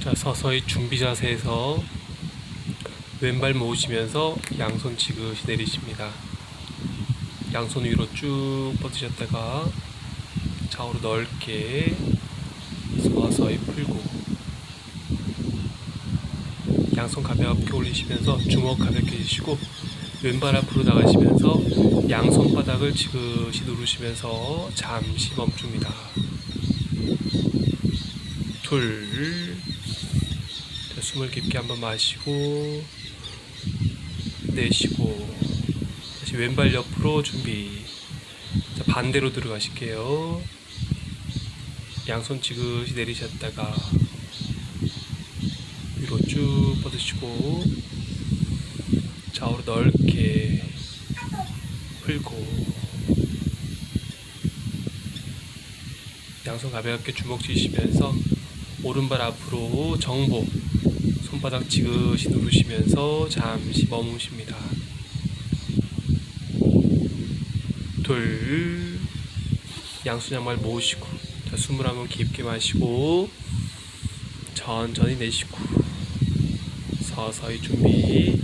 자, 서서히 준비 자세에서 왼발 모으시면서 양손 지그시 내리십니다. 양손 위로 쭉 뻗으셨다가 좌우로 넓게 서서히 풀고 양손 가볍게 올리시면서 주먹 가볍게 주시고 왼발 앞으로 나가시면서 양손 바닥을 지그시 누르시면서 잠시 멈춥니다. 둘, 자, 숨을 깊게 한번 마시고 내쉬고 다시 왼발 옆으로 준비. 자, 반대로 들어가실게요. 양손 지그시 내리셨다가 위로 쭉 뻗으시고 좌우로 넓게 풀고 양손 가볍게 주먹 쥐시면서 오른발 앞으로 정복 손바닥 지그시 누르시면서 잠시 머무십니다. 둘 양손 양말 모으시고 자, 숨을 한번 깊게 마시고 천천히 내쉬고 서서히 준비